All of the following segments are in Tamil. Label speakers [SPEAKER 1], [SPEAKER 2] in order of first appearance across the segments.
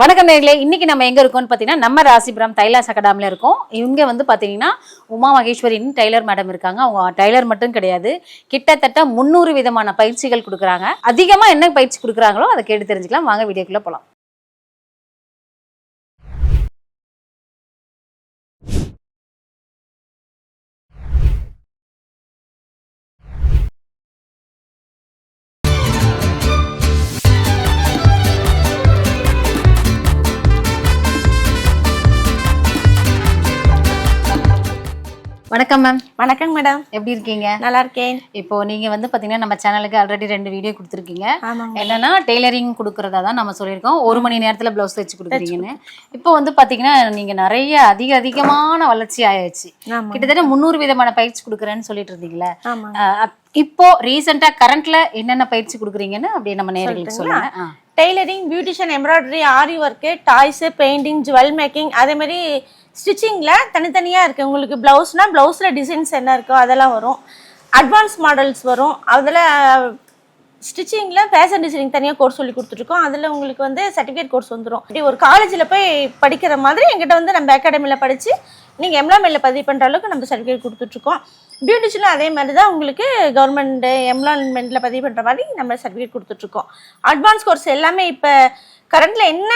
[SPEAKER 1] வணக்கம் நேர்களே. இன்னைக்கு நம்ம எங்க இருக்கோம்னு பார்த்தீங்கன்னா நம்ம ராசிபுரம் தைலாஸ் அகாடமில இருக்கோம். இவங்க வந்து பார்த்தீங்கன்னா உமா மகேஸ்வரின்னு டைலர் மேடம் இருக்காங்க. அவங்க டைலர் மட்டும் கிடையாது. கிட்டத்தட்ட முந்நூறு விதமான பயிற்சிகள் கொடுக்குறாங்க. அதிகமாக என்ன பயிற்சி கொடுக்குறாங்களோ அதை கேட்டு தெரிஞ்சுக்கலாம். வாங்க வீடியோக்குள்ளே போகலாம் வணக்கம் மேம்.
[SPEAKER 2] வணக்கம் மேடம்.
[SPEAKER 1] எப்படி இருக்கீங்க?
[SPEAKER 2] நல்லா இருக்கேன்
[SPEAKER 1] இப்போ நீங்க வந்து பாத்தீங்கன்னா நம்ம சேனலுக்கு ஆல்ரெடி ரெண்டு வீடியோ கொடுத்துருக்கீங்க. என்னன்னா டெய்லரிங் கொடுக்கறதா தான் நம்ம சொல்லியிருக்கோம். ஒரு மணி நேரத்துல பிளவுஸ் தைச்சு கொடுக்குறீங்கன்னு. இப்போ வந்து பாத்தீங்கன்னா நீங்க நிறைய அதிக அதிகமான வளர்ச்சி ஆயாச்சு.
[SPEAKER 2] ஆமா
[SPEAKER 1] கிட்டத்தட்ட முந்நூறு விதமான பயிற்சி கொடுக்குறேன்னு சொல்லிட்டு இருந்தீங்களே இப்போ ரீசெண்டா கரண்ட்ல என்னென்ன பயிற்சி கொடுக்குறீங்கன்னு அப்படியே நம்ம நேர்களுக்கு சொல்லுங்க.
[SPEAKER 2] Tailoring beautician embroidery aari work toys painting jewel making அதே மாதிரி ஸ்டிச்சிங்கில் தனித்தனியாக இருக்குது உங்களுக்கு ப்ளவுஸ்னா ப்ளவுஸில் டிசைன்ஸ் என்ன இருக்கோ அதெல்லாம் வரும். அட்வான்ஸ் மாடல்ஸ் வரும். அதில் ஸ்டிச்சிங்கில் ஃபேஷன் டிசைனிங் தனியாக கோர்ஸ் சொல்லி கொடுத்துருக்கோம் அதில் உங்களுக்கு வந்து சர்டிஃபிகேட் கோர்ஸ் வந்துடும் இப்படி ஒரு காலேஜில் போய் படிக்கிற மாதிரி எங்கிட்ட வந்து நம்ம அகாடமியில் படித்து நீங்கள் எம்ப்ளாய்மெண்ட்டில் பதிவு பண்ணுற அளவுக்கு நம்ம சர்டிஃபிகேட் கொடுத்துட்ருக்கோம் பியூட்டிஷியலும் அதே மாதிரி தான் உங்களுக்கு கவர்மெண்ட்டு எம்ப்ளாய்மெண்ட்டில் பதிவு பண்ணுற மாதிரி நம்ம சர்டிஃபிகேட் கொடுத்துட்ருக்கோம் அட்வான்ஸ் கோர்ஸ் எல்லாமே இப்போ கரண்ட்டில் என்ன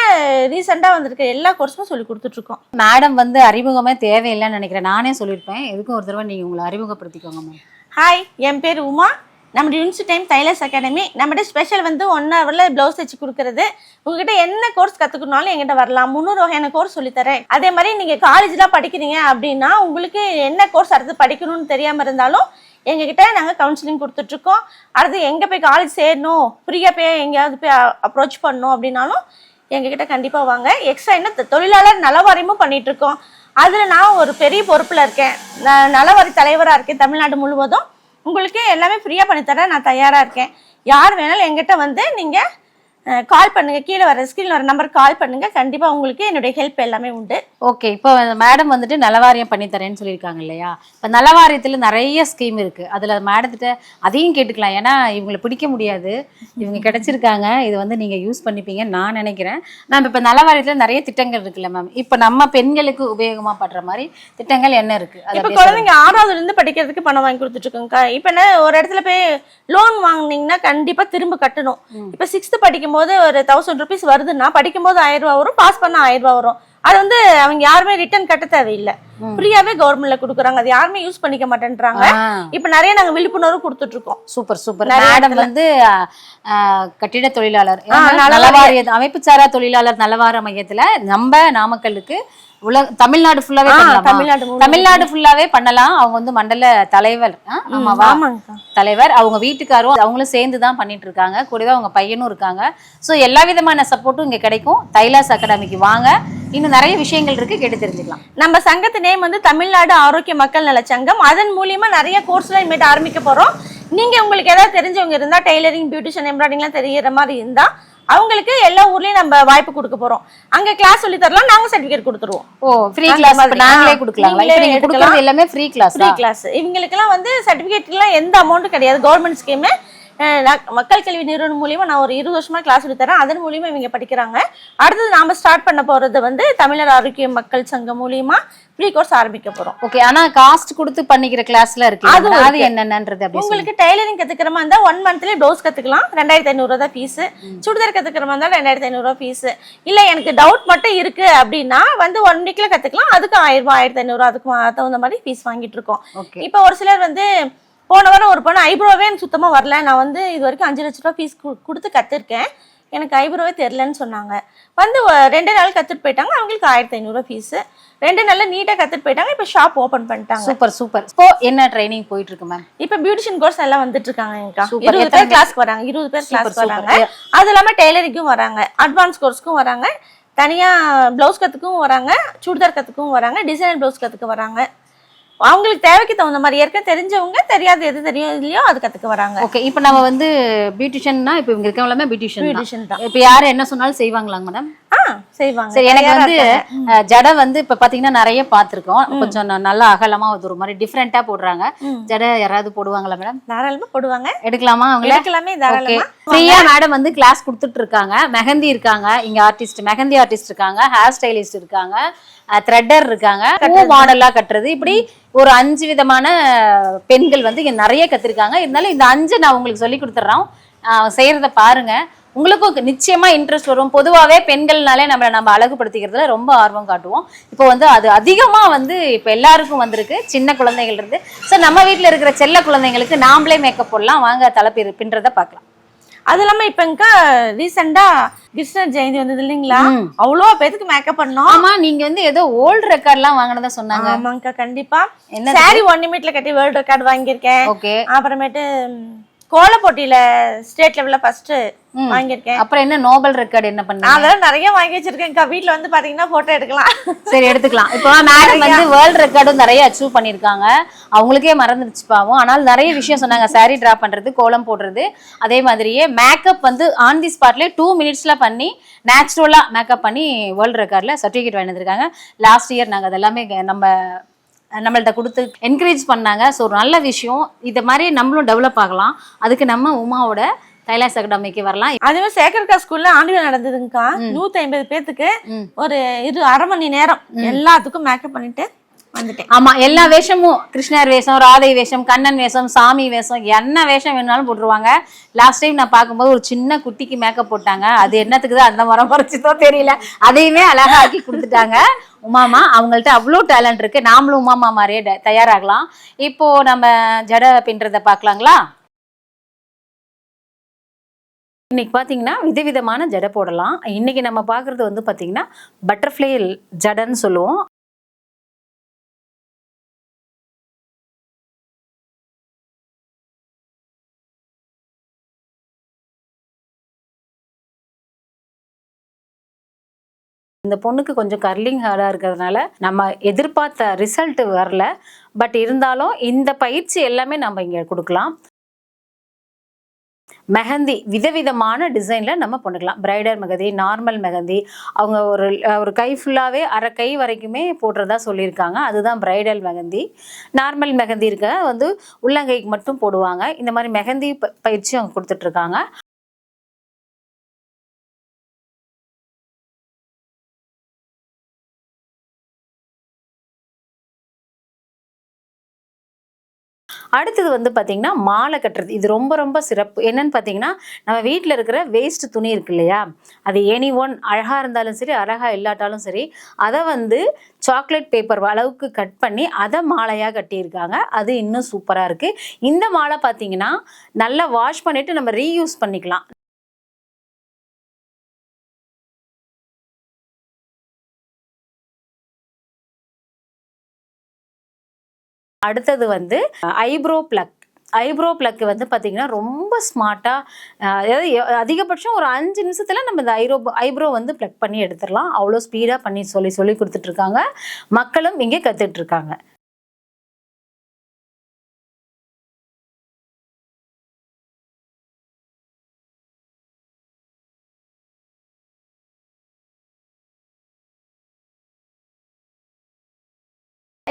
[SPEAKER 2] ரீசெண்டாக வந்திருக்க? எல்லா கோர்ஸுமே சொல்லி கொடுத்துட்ருக்கோம்.
[SPEAKER 1] மேடம் வந்து அறிமுகமே தேவையில்லைன்னு நினைக்கிறேன். நானே சொல்லியிருப்பேன். எதுக்கும் ஒரு தடவை நீங்க உங்களை அறிமுகப்படுத்திக்கோங்க மேம்
[SPEAKER 2] ஹாய் என் பேர் உமா. நம்ம யூனிவர்சிட்டி டைம் டைலர்ஸ் அகாடமி நம்மகிட்ட ஸ்பெஷல் வந்து ஒன் ஹவரில் ப்ளவுஸ் தைச்சு கொடுக்குறது. உங்ககிட்ட என்ன கோர்ஸ் கற்றுக்கணுனாலும் எங்கிட்ட வரலாம். முந்நூறு வகையான கோர்ஸ் சொல்லித்தரேன் அதே மாதிரி நீங்கள் காலேஜ்லாம் படிக்கிறீங்க அப்படின்னா உங்களுக்கு என்ன கோர்ஸ் அடுத்து படிக்கணும்னு தெரியாமல் இருந்தாலும் எங்ககிட்ட நாங்கள் கவுன்சிலிங் கொடுத்துட்ருக்கோம். அடுத்து எங்கே போய் காலேஜ் சேரணும் ஃப்ரீயாக போய் எங்கேயாவது போய் அப்ரோச் பண்ணணும் அப்படின்னாலும் எங்ககிட்ட கண்டிப்பாக வாங்க. எக்ஸ்ட்ரா என்ன தொழிலாளர் நலவாரியமும் பண்ணிகிட்ருக்கோம் அதில் நான் ஒரு பெரிய பொறுப்பில் இருக்கேன். நான் நலவாரி தலைவராக இருக்கேன் தமிழ்நாடு முழுவதும். உங்களுக்கு எல்லாமே ஃப்ரீயாக பண்ணித்தரேன் நான் தயாராக இருக்கேன். யார் வேணாலும் எங்கிட்ட வந்து நீங்கள் கால் பண்ணுங்கள் கீழே வர ஸ்க்ரீனில் வர நம்பருக்கு கால் பண்ணுங்கள் கண்டிப்பாக உங்களுக்கு என்னுடைய ஹெல்ப் எல்லாமே உண்டு.
[SPEAKER 1] ஓகே இப்போ மேடம் வந்துட்டு நலவாரியம் பண்ணி தரேன்னு சொல்லியிருக்காங்க இல்லையா? இப்போ நலவாரியத்தில் நிறைய ஸ்கீம் இருக்கு. அதுல மேடத்திட்ட அதையும் கேட்டுக்கலாம். ஏன்னா இவங்களை பிடிக்க முடியாது. இவங்க கிடைச்சிருக்காங்க. இது வந்து நீங்க யூஸ் பண்ணிப்பீங்கன்னு நான் நினைக்கிறேன். நம்ம இப்போ நலவாரியத்தில் நிறைய திட்டங்கள் இருக்குல்ல மேம் இப்போ நம்ம பெண்களுக்கு உபயோகமா படுற மாதிரி திட்டங்கள் என்ன இருக்கு?
[SPEAKER 2] இப்போ. குழந்தைங்க ஆறாவதுல இருந்து படிக்கிறதுக்கு பணம் வாங்கி கொடுத்துட்ருக்கோங்கக்கா இப்போ என்ன ஒரு இடத்துல போய் லோன் வாங்குனீங்கன்னா கண்டிப்பாக திரும்ப கட்டணும். இப்போ சிக்ஸ்த்து படிக்கும்போது ஒரு தௌசண்ட் ருபீஸ் வருதுன்னா படிக்கும்போது ஆயிரம் ரூபா வரும் பாஸ் பண்ண ஆயிரம் ரூபா வரும். அது வந்து அவங்க யாருமே ரிட்டர்ன் கட்ட தேவையில்லை. ஃப்ரீயாவே கவர்மெண்ட்ல கொடுக்குறாங்க. அது யாருமே யூஸ் பண்ணிக்க மாட்டேன்றாங்க. இப்போ நிறைய நாங்க விழிப்புணர்வு கொடுத்துட்டு இருக்கோம்
[SPEAKER 1] சூப்பர். சூப்பர் மேடம் வந்து கட்டிட தொழிலாளர்.
[SPEAKER 2] நலவாரிய
[SPEAKER 1] அமைப்பு சாரா தொழிலாளர் நலவார மையத்துல நம்ம நாமக்கலுக்கு உலக தமிழ்நாடு ஃபுல்லாவே?
[SPEAKER 2] தமிழ்நாடு
[SPEAKER 1] ஃபுல்லாவே பண்ணலாம். அவங்க வந்து மண்டல தலைவர். ஆமாவா தலைவர். அவங்க வீட்டுக்காரும் அவங்களும் சேர்ந்து தான் பண்ணிட்டு இருக்காங்க கூடவே அவங்க பையனும் இருக்காங்க. ஸோ எல்லா விதமான சப்போர்ட்டும் இங்க கிடைக்கும். தைலாஸ் அகாடமிக்கு வாங்க. இன்னும் நிறைய விஷயங்கள் இருக்கு. கேட்டு தெரிஞ்சுக்கலாம்.
[SPEAKER 2] நம்ம சங்கத்து நேம் வந்து தமிழ்நாடு ஆரோக்கிய மக்கள் நல சங்கம். அதன் மூலியமா நிறைய கோர்ஸ்லாம் இனிமேட்டு ஆரம்பிக்க போறோம். நீங்க உங்களுக்கு ஏதாவது தெரிஞ்சவங்க இருந்தா டெய்லரிங் பியூட்டிஷியன் எம்ப்ராய்டிங்லாம் தெரியிற மாதிரி இருந்தா அவங்களுக்கு எல்லா ஊர்லயும் நம்ம வாய்ப்பு கொடுக்க போறோம். அங்க கிளாஸ் சொல்லி தரலாம் நாங்க சர்டிபிகேட் கொடுத்துருவோம்.
[SPEAKER 1] Oh free class. நாங்களே இப்போ நீங்க. கொடுக்கறது எல்லாமே ஃப்ரீ கிளாஸ்
[SPEAKER 2] ஃப்ரீ கிளாஸ் இவங்களுக்கெல்லாம் வந்து சர்டிஃபிகேட்லாம் எந்த அமௌண்ட்டும் கிடையாது. கவர்மெண்ட் ஸ்கீமு மக்கள் கல்வி நிறுவனம் மூலியமா நான் ஒரு இருபது வருஷமா கிளாஸ் தரேன் அதன் மூலியமா இவங்க படிக்கிறாங்க. அடுத்தது நாம ஸ்டார்ட் பண்ண போறது வந்து தமிழர் ஆரோக்கிய மக்கள் சங்கம் மூலியமா ஃப்ரீ கோர்ஸ் ஆரம்பிக்க போறோம்.
[SPEAKER 1] ஓகே ஆனா காஸ்ட் கொடுத்து பண்ணிக்கிற கிளாஸ்ல இருக்கு
[SPEAKER 2] அது
[SPEAKER 1] அது. என்னென்னன்றது.
[SPEAKER 2] உங்களுக்கு டைலரிங் கத்துக்கிற மாதிரி இருந்தா ஒன் மந்த்லயே ப்ளவுஸ் கத்துக்கலாம். ரெண்டாயிரத்தி ஐநூறு தான் ஃபீஸ் சுடிதார் கத்துக்கிற மாதிரி இருந்தா ரெண்டாயிரத்தி ஐநூறுரூவா ஃபீஸ் இல்ல எனக்கு டவுட் மட்டும் இருக்கு அப்படின்னா வந்து ஒன் வீக்ல கத்துக்கலாம். அதுக்கு ஆயிரம் ரூபாய் ஆயிரத்தி ஐநூறு அதுக்கு தகுந்த மாதிரி ஃபீஸ் வாங்கிட்டு இருக்கோம். இப்போ ஒரு சிலர் வந்து போன வாரம் ஒரு பொண்ணு ஐப்ரோவே எனக்கு சுத்தமா வரல. நான் வந்து இது வரைக்கும் அஞ்சு லட்ச ரூபா ஃபீஸ் கொடுத்து கத்துருக்கேன். எனக்கு ஐப்ரோவே தெரிலன்னு சொன்னாங்க. வந்து ரெண்டு நாள் கத்துட்டு போயிட்டாங்க. அவங்களுக்கு ஆயிரத்தி ஐநூறுரூவா ஃபீஸ் ரெண்டு நாள்ல நீட்டா கத்துட்டு போயிட்டாங்க. இப்போ ஷாப் ஓபன் பண்ணிட்டாங்க.
[SPEAKER 1] Super super. இப்போ என்ன ட்ரைனிங் போயிட்டு இருக்கு மேம்
[SPEAKER 2] இப்ப பியூட்டிஷியன் கோர்ஸ் எல்லாம் வந்துட்டு இருக்காங்க. இருபது பேர் கிளாஸ்க்கு வராங்க. இருபது பேர் கிளாஸ் வராங்க. அது இல்லாம டெய்லரிங்க்கும் வராங்க. அட்வான்ஸ் கோர்ஸ்க்கும் வராங்க. தனியா பிளவுஸ் கத்துக்கும் வராங்க. சுடிதார் கத்துக்கும் வராங்க. டிசைனர் பிளவுஸ் கத்துக்க வராங்க. அவங்களுக்கு தேவைக்கு தகுந்த மாதிரி. ஏற்கனவே தெரிஞ்சவங்க தெரியாது எது தெரியும் இல்லையோ அது கத்துக்க வராங்க.
[SPEAKER 1] ஓகே இப்போ நம்ம வந்து பியூட்டிஷியன்னா இப்போ இவங்க இருக்கவங்க எல்லாமே பியூட்டிஷியன்
[SPEAKER 2] பியூட்டிஷியன் தான்.
[SPEAKER 1] இப்போ யார் என்ன சொன்னாலும் செய்வாங்களாங்க மேடம்
[SPEAKER 2] ஆ செய்வாங்க.
[SPEAKER 1] சரி எனக்கு வந்து ஜடை வந்து இப்ப பாத்தீங்கன்னா நிறைய பார்த்திருக்கோம் கொஞ்சம் நல்லா அகலமா ஒரு மாதிரி டிஃப்ரெண்டா போடுறாங்க. ஜடை யாராவது போடுவாங்களா மேடம்
[SPEAKER 2] தாராளமா போடுவாங்க.
[SPEAKER 1] எடுக்கலாமா அவங்கள?
[SPEAKER 2] எடுக்கலாமே தாராளமா.
[SPEAKER 1] ஃப்ரீயா மேடம் வந்து கிளாஸ் கொடுத்துட்டு இருக்காங்க. மெஹந்தி இருக்காங்க. இங்க ஆர்டிஸ்ட் மெஹந்தி ஆர்டிஸ்ட் இருக்காங்க. ஹேர் ஸ்டைலிஸ்ட் இருக்காங்க. த்ரெட்டர் இருக்காங்க. பூ மாடலா கட்டுறது. இப்படி ஒரு அஞ்சு விதமான பெண்கள் வந்து இங்கே நிறைய கற்றுருக்காங்க இருந்தாலும் இந்த அஞ்சு நான் உங்களுக்கு சொல்லி கொடுத்துட்றோம் செய்கிறத பாருங்கள் உங்களுக்கும் நிச்சயமாக இன்ட்ரெஸ்ட் வரும். பொதுவாகவே பெண்கள்னாலே நம்மளை நம்ம அழகுபடுத்திக்கிறதுல ரொம்ப ஆர்வம் காட்டுவோம். இப்போ வந்து அது அதிகமாக வந்து இப்போ எல்லாருக்கும் வந்திருக்கு. சின்ன குழந்தைகள் இருந்து. ஸோ நம்ம வீட்டில் இருக்கிற செல்ல குழந்தைங்களுக்கு நாமளே மேக்கப் போடலாம். வாங்க தலைப்பி பின்றதை பார்க்கலாம்.
[SPEAKER 2] அது இல்லாம இப்ப ரீசெண்டா கிருஷ்ணர் ஜெயந்தி வந்தது இல்லைங்களா. அவ்வளோ பேத்துக்கு மேக்கப் பண்ணோம்.
[SPEAKER 1] ஆமா நீங்க வந்து ஏதோ ஓல்டு ரெக்கார்ட்லாம் வாங்கினதா சொன்னாங்க.
[SPEAKER 2] ஆமாங்கக்கா கண்டிப்பா.
[SPEAKER 1] என்ன
[SPEAKER 2] சாரி ஒன் நிமிட்ல கட்டி வேர்ல்டு ரெக்கார்டு வாங்கியிருக்கேன்.
[SPEAKER 1] ஓகே.
[SPEAKER 2] அப்புறமேட்டு கோல போட்டியில ஸ்டேட் லெவல்ல ஃபர்ஸ்ட். வாங்கியிருக்கேன்.
[SPEAKER 1] அப்புறம் என்ன நோபல் ரெக்கார்டு என்ன பண்ணீங்க?
[SPEAKER 2] அதெல்லாம் நிறைய வாங்கி வச்சிருக்கேன்க்கா. வீட்ல வந்து பாத்தீங்கன்னா போட்டோ எடுக்கலாம்.
[SPEAKER 1] சரி எடுத்துக்கலாம். இப்போ மேடம் வந்து வேர்ல்ட் ரெக்கார்டும் நிறைய அச்சீவ் பண்ணியிருக்காங்க. அவங்களுக்கே மறந்துடுச்சு பாவம். ஆனால் நிறைய விஷயம் சொன்னாங்க. saree ட்ரா பண்றது கோலம் போடுறது அதே மாதிரியே மேக்கப் வந்து ஆன் தி ஸ்பாட்லேயே டூ மினிட்ஸ்ல பண்ணி நேச்சுரலா மேக்கப் பண்ணி வேர்ல்ட் ரெக்கார்ட்ல சர்டிஃபிகேட் வாங்கி வந்திருக்காங்க. லாஸ்ட் இயர் நாங்க அதெல்லாமே நம்ம நம்மள்ட்ட கொடுத்து என்கரேஜ் பண்ணாங்க. ஸோ ஒரு நல்ல விஷயம். இதை மாதிரி நம்மளும் டெவலப் ஆகலாம். அதுக்கு நம்ம உமாவோட தைலாஸ் அகாடமிக்கு வரலாம்.
[SPEAKER 2] அதுவே சேகர்கா ஸ்கூல்ல ஆண்டு நடந்ததுங்கக்கா. நூத்தி ஐம்பது பேத்துக்கு
[SPEAKER 1] ம்.
[SPEAKER 2] ஒரு இது அரை மணி நேரம் எல்லாத்துக்கும் மேக்கப் பண்ணிட்டு
[SPEAKER 1] ஆமா எல்லா வேஷமும் கிருஷ்ணர் வேஷம் ராதை வேஷம் கண்ணன் வேஷம் சாமி வேஷம் என்ன வேஷம் வேணாலும் போட்டுருவாங்க. லாஸ்ட் டைம் நான் பார்க்கும்போது ஒரு சின்ன குட்டிக்கு மேக்கப் போட்டாங்க. அது என்னத்துக்கு தான் அந்த மரம் மறைச்சதோ தெரியல. அதையுமே அழகா ஆக்கி கொடுத்துட்டாங்க. உமாமா அவங்கள்ட்ட அவ்வளோ டேலண்ட் இருக்கு. நாமளும் உமாமா மாதிரியே ட- தயாராகலாம். இப்போ நம்ம ஜடை பின்றதை பார்க்கலாங்களா? இன்னைக்கு பார்த்தீங்கன்னா விதவிதமான ஜடை போடலாம். இன்னைக்கு நம்ம பார்க்குறது வந்து பார்த்தீங்கன்னா பட்டர்ஃப்ளை ஜடைன்னு சொல்லுவோம். இந்த பொண்ணுக்கு கொஞ்சம் கர்லிங் ஹேராக இருக்கிறதுனால நம்ம எதிர்பார்த்த ரிசல்ட் வரல. பட் இருந்தாலும் இந்த பயிற்சி எல்லாமே நம்ம இங்கே கொடுக்கலாம். மெஹந்தி விதவிதமான டிசைனில் நம்ம பண்ணிக்கலாம் பிரைடர் மெஹந்தி நார்மல் மெஹந்தி. அவங்க ஒரு ஒரு கை ஃபுல்லாகவே அரை கை வரைக்குமே போடுறதா சொல்லியிருக்காங்க. அதுதான் பிரைடல் மெஹந்தி. நார்மல் மெஹந்தி இருக்க வந்து உள்ளங்கைக்கு மட்டும் போடுவாங்க. இந்த மாதிரி மெஹந்தி ப- பயிற்சி அவங்க கொடுத்துட்ருக்காங்க அடுத்தது வந்து பார்த்தீங்கன்னா மாலை கட்டுறது. இது ரொம்ப ரொம்ப சிறப்பு. என்னன்னு பார்த்தீங்கன்னா நம்ம வீட்டில் இருக்கிற வேஸ்ட் துணி இருக்கு இல்லையா? அது எனி ஒன் அழகாக இருந்தாலும் சரி அழகாக இல்லாட்டாலும் சரி அதை வந்து சாக்லேட் பேப்பர் அளவுக்கு கட் பண்ணி அதை மாலையாக கட்டியிருக்காங்க. அது இன்னும் சூப்பராக இருக்குது இந்த மாலை பார்த்தீங்கன்னா நல்லா வாஷ் பண்ணிவிட்டு நம்ம ரீயூஸ் பண்ணிக்கலாம். அடுத்தது வந்து ஐப்ரோ பிளக். ஐப்ரோ பிளக் வந்து பார்த்தீங்கன்னா ரொம்ப ஸ்மார்ட்டாக அதாவது அதிகபட்சம் ஒரு அஞ்சு நிமிஷத்தில் நம்ம இந்த ஐரோ ஐப்ரோ வந்து பிளக் பண்ணி எடுத்துடலாம். அவ்வளோ ஸ்பீடாக பண்ணி சொல்லி சொல்லி கொடுத்துட்ருக்காங்க மக்களும் இங்கே கற்றுட்ருக்காங்க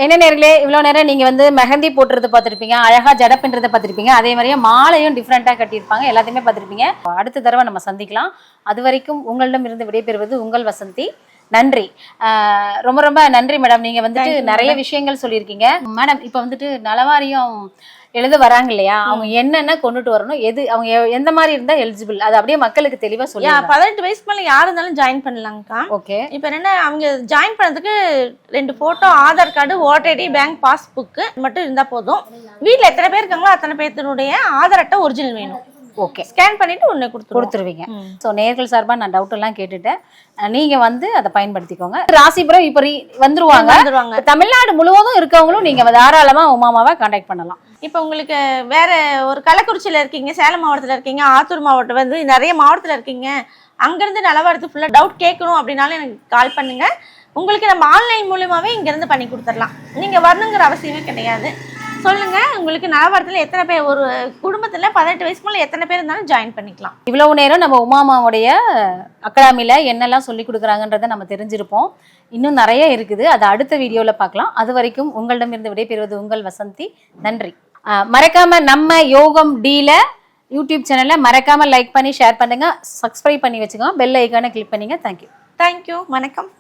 [SPEAKER 1] என்ன நேர்களே இவ்வளோ நேரம் நீங்கள் வந்து மெஹந்தி போட்டுறது பார்த்துருப்பீங்க அழகாக ஜட பின்றதை பார்த்துருப்பீங்க அதே மாதிரியே மாலையும் டிஃப்ரெண்ட்டாக கட்டியிருப்பாங்க எல்லாத்தையுமே பார்த்துருப்பீங்க. அடுத்த தடவை நம்ம சந்திக்கலாம். அது வரைக்கும் உங்களிடம் இருந்து விடைபெறுவது உங்கள் வசந்தி. நன்றி. ரொம்ப ரொம்ப நன்றி மேடம் நீங்கள் வந்துட்டு நிறைய விஷயங்கள் சொல்லியிருக்கீங்க. மேடம் இப்போ வந்துட்டு நலவாரியம் எழுத வராங்க இல்லையா? அவங்க என்னென்ன கொண்டுட்டு வரணும்? எது அவங்க எந்த மாதிரி இருந்தால் எலிஜிபிள் அது அப்படியே மக்களுக்கு தெளிவாக
[SPEAKER 2] யா
[SPEAKER 1] சொல்லுங்க
[SPEAKER 2] பதினெட்டு வயசுக்கு மேல யார் இருந்தாலும் ஜாயின் பண்ணலாங்கக்கா
[SPEAKER 1] ஓகே
[SPEAKER 2] இப்போ என்ன அவங்க ஜாயின் பண்ணதுக்கு ரெண்டு photo Aadhaar card voter ID bank passbook மட்டும் இருந்தா போதும். வீட்ல எத்தனை பேர் இருக்காங்களோ அத்தனை பேர்த்தினுடைய ஆதார் அட்டை ஒரிஜினல் வேணும்.
[SPEAKER 1] ஓகே
[SPEAKER 2] ஸ்கேன் பண்ணிட்டு உன்னை கொடுத்துருவோம்.
[SPEAKER 1] கொடுத்துருவீங்க. ஸோ நேர்கள் சார்பாக நான் டவுட் எல்லாம் கேட்டுட்டேன். நீங்க வந்து அதை பயன்படுத்திக்கோங்க. ராசிபுரம் இப்போ வந்துருவாங்க. தமிழ்நாடு முழுவதும் இருக்கவங்களும் நீங்க தாராளமா உமாமாவை காண்டாக்ட் பண்ணலாம்.
[SPEAKER 2] இப்போ உங்களுக்கு வேற ஒரு கள்ளக்குறிச்சியில இருக்கீங்க சேலம் மாவட்டத்துல இருக்கீங்க ஆத்தூர் மாவட்டம் வந்து நிறைய மாவட்டத்துல இருக்கீங்க. அங்கிருந்து நிலவரத்து ஃபுல்லா டவுட் கேட்கணும் அப்படின்னாலும் எனக்கு கால் பண்ணுங்க. உங்களுக்கு நம்ம ஆன்லைன் மூலியமாவே இங்க இருந்து பண்ணி கொடுத்துடலாம். நீங்க வரணுங்கிற அவசியமே கிடையாது. சொல்லுங்க. உங்களுக்கு நலவாரத்தில் எத்தனை பேர் ஒரு குடும்பத்துல பதினெட்டு வயசுக்கு மேல எத்தனை பேர் இருந்தாலும் ஜாயின் பண்ணிக்கலாம்.
[SPEAKER 1] இவ்வளவு நேரம் நம்ம உமாமாவுடைய அகாடமியில் என்னெல்லாம் சொல்லி கொடுக்குறாங்கன்றதை நம்ம தெரிஞ்சிருப்போம். இன்னும் நிறைய இருக்குது. அதை அடுத்த வீடியோவில் பார்க்கலாம். அது வரைக்கும் உங்களிடமிருந்து விடைபெறுவது உங்கள் வசந்தி. நன்றி. மறக்காம நம்ம யோகம் டீல யூடியூப் சேனலை மறக்காம லைக் பண்ணி ஷேர் பண்ணுங்க. சப்ஸ்கிரைப் பண்ணி வச்சுக்கோங்க. பெல் ஐக்கானை கிளிக் பண்ணுங்க. தேங்க்யூ
[SPEAKER 2] தேங்க்யூ வணக்கம்.